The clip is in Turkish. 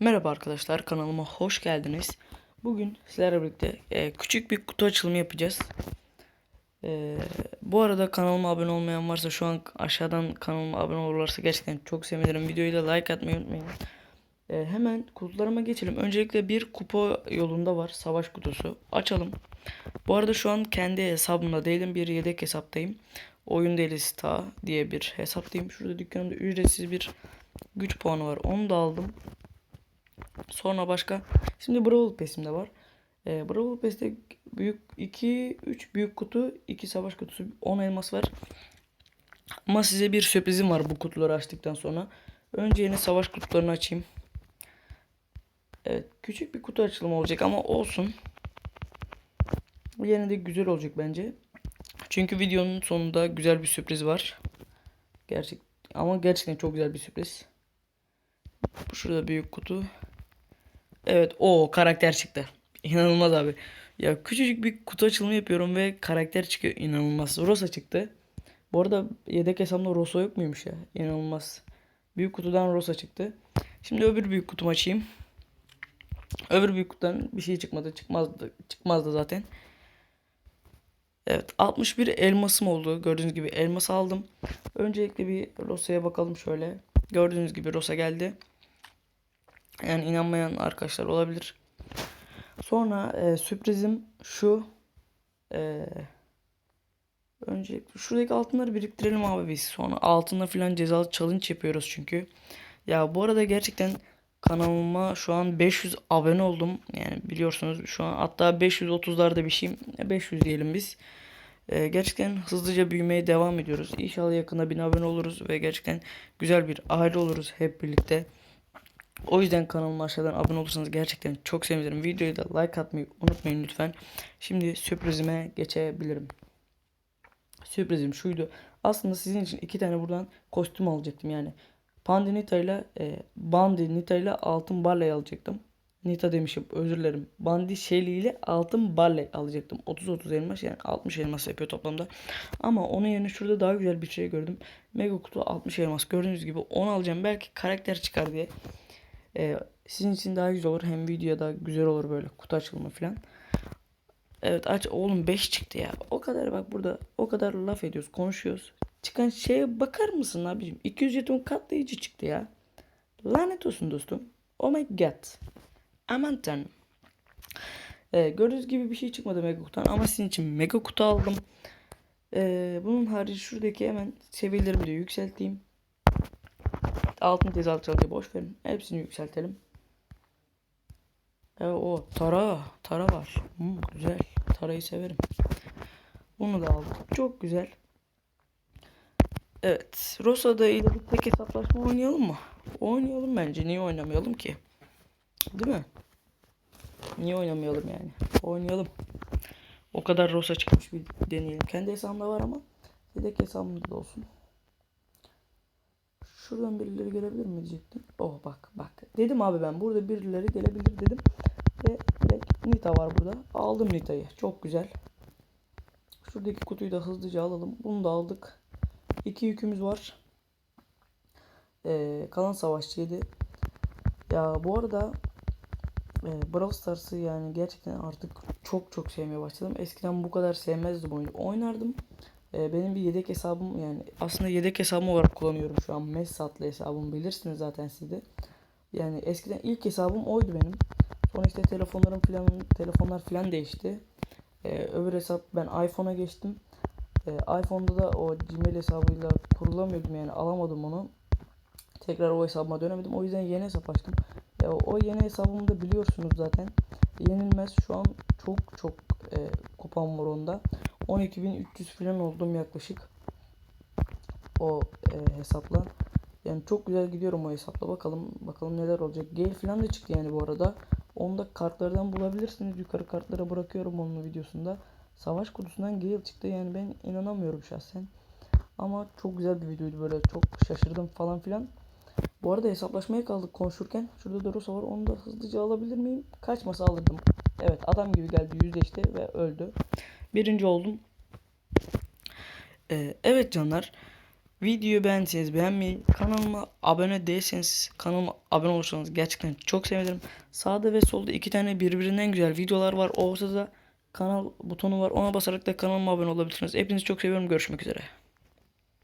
Merhaba arkadaşlar kanalıma hoş geldiniz. Bugün sizlerle birlikte e, küçük bir kutu açılımı yapacağız. E, bu arada kanalıma abone olmayan varsa şu an aşağıdan kanalıma abone olurlarsa gerçekten çok sevinirim. Videoyu da like atmayı unutmayın. E, hemen kutularıma geçelim. Öncelikle bir kupa yolunda var. Savaş kutusu. Açalım. Bu arada şu an kendi hesabımda değilim. Bir yedek hesaptayım. Oyun deli Star diye bir hesaptayım. Şurada dükkanımda ücretsiz bir güç puanı var. Onu da aldım. Sonra başka. Şimdi Brawl Pass'imde var. Ee, Brawl Pass'te büyük 2 3 büyük kutu, 2 savaş kutusu, 10 elmas var. Ama size bir sürprizim var bu kutuları açtıktan sonra. Önce yeni savaş kutularını açayım. Evet, küçük bir kutu açılımı olacak ama olsun. Yine de güzel olacak bence. Çünkü videonun sonunda güzel bir sürpriz var. Gerçek ama gerçekten çok güzel bir sürpriz. Şurada büyük kutu. Evet o karakter çıktı. İnanılmaz abi. Ya küçücük bir kutu açılımı yapıyorum ve karakter çıkıyor. İnanılmaz. Rosa çıktı. Bu arada yedek hesabımda Rosa yok muymuş ya? İnanılmaz. Büyük kutudan Rosa çıktı. Şimdi öbür büyük kutumu açayım. Öbür büyük kutudan bir şey çıkmadı. Çıkmazdı, çıkmazdı zaten. Evet 61 elmasım oldu. Gördüğünüz gibi elmas aldım. Öncelikle bir Rosa'ya bakalım şöyle. Gördüğünüz gibi Rosa geldi. Yani inanmayan arkadaşlar olabilir. Sonra e, sürprizim şu. E, öncelikle şuradaki altınları biriktirelim abi biz. Sonra altınla falan cezalı challenge yapıyoruz çünkü. Ya bu arada gerçekten kanalıma şu an 500 abone oldum. Yani biliyorsunuz şu an hatta 530'larda bir şeyim. 500 diyelim biz. E, gerçekten hızlıca büyümeye devam ediyoruz. İnşallah yakında 1000 abone oluruz ve gerçekten güzel bir aile oluruz hep birlikte. O yüzden kanalıma aşağıdan abone olursanız gerçekten çok sevinirim. Videoyu da like atmayı unutmayın lütfen. Şimdi sürprizime geçebilirim. Sürprizim şuydu. Aslında sizin için iki tane buradan kostüm alacaktım yani. Pandi Nita ile e, Bandi Nita ile altın Barley alacaktım. Nita demişim özür dilerim. Bandi Shelly ile altın Barley alacaktım. 30-30 elmas yani 60 elmas yapıyor toplamda. Ama onun yerine şurada daha güzel bir şey gördüm. Mega kutu 60 elmas gördüğünüz gibi onu alacağım. Belki karakter çıkar diye. Ee, sizin için daha güzel olur. Hem videoda güzel olur böyle kutu açılımı falan. Evet aç oğlum 5 çıktı ya. O kadar bak burada o kadar laf ediyoruz konuşuyoruz. Çıkan şeye bakar mısın abicim? 200 jeton katlayıcı çıktı ya. Lanet olsun dostum. Oh my god. Aman tanrım. Ee, gördüğünüz gibi bir şey çıkmadı mega kutudan ama sizin için mega kutu aldım. Ee, bunun harici şuradaki hemen seviyelerimi de yükselteyim. Altın tez alçaltıya boş verin. Hepsini yükseltelim. Evet o tara. Tara var. Hmm, güzel. Tarayı severim. Bunu da aldık. Çok güzel. Evet. Rosa'da ile tek hesaplaşma oynayalım mı? Oynayalım bence. Niye oynamayalım ki? Değil mi? Niye oynamayalım yani? Oynayalım. O kadar Rosa çıkmış bir deneyelim. Kendi hesabımda var ama yedek hesabımda da olsun. Şuradan birileri gelebilir mi diyecektim. Oh bak bak. Dedim abi ben burada birileri gelebilir dedim. Ve direkt Nita var burada. Aldım Nita'yı. Çok güzel. Şuradaki kutuyu da hızlıca alalım. Bunu da aldık. İki yükümüz var. Ee, kalan savaşçı 7. Ya bu arada e, Brawl Stars'ı yani gerçekten artık çok çok sevmeye başladım. Eskiden bu kadar sevmezdim oyunu. Oynardım. Ee, benim bir yedek hesabım yani aslında yedek hesabım olarak kullanıyorum şu an. Messatlı hesabım bilirsiniz zaten siz de. Yani eskiden ilk hesabım oydu benim. Sonra işte telefonlarım falan telefonlar falan değişti. Ee, öbür hesap ben iPhone'a geçtim. Ee, iPhone'da da o Gmail hesabıyla kurulamıyordum yani alamadım onu. Tekrar o hesabıma dönemedim. O yüzden yeni hesap açtım. Ya o yeni hesabımı da biliyorsunuz zaten. Yenilmez şu an çok çok e, kupam var onda. 12.300 falan oldum yaklaşık. O e, hesapla. Yani çok güzel gidiyorum o hesapla. Bakalım bakalım neler olacak. Gale falan da çıktı yani bu arada. Onu da kartlardan bulabilirsiniz. Yukarı kartlara bırakıyorum onun videosunda. Savaş kutusundan Gale çıktı. Yani ben inanamıyorum şahsen. Ama çok güzel bir videoydu böyle. Çok şaşırdım falan filan. Bu arada hesaplaşmaya kaldık konuşurken. Şurada da Rosa var. Onu da hızlıca alabilir miyim? Kaçmasa alırdım. Evet adam gibi geldi yüzleşti ve öldü. Birinci oldum. Ee, evet canlar. Videoyu beğendiyseniz beğenmeyi, kanalıma abone değilseniz kanalıma abone olursanız gerçekten çok sevinirim. Sağda ve solda iki tane birbirinden güzel videolar var. Ortada kanal butonu var. Ona basarak da kanalıma abone olabilirsiniz. Hepinizi çok seviyorum. Görüşmek üzere.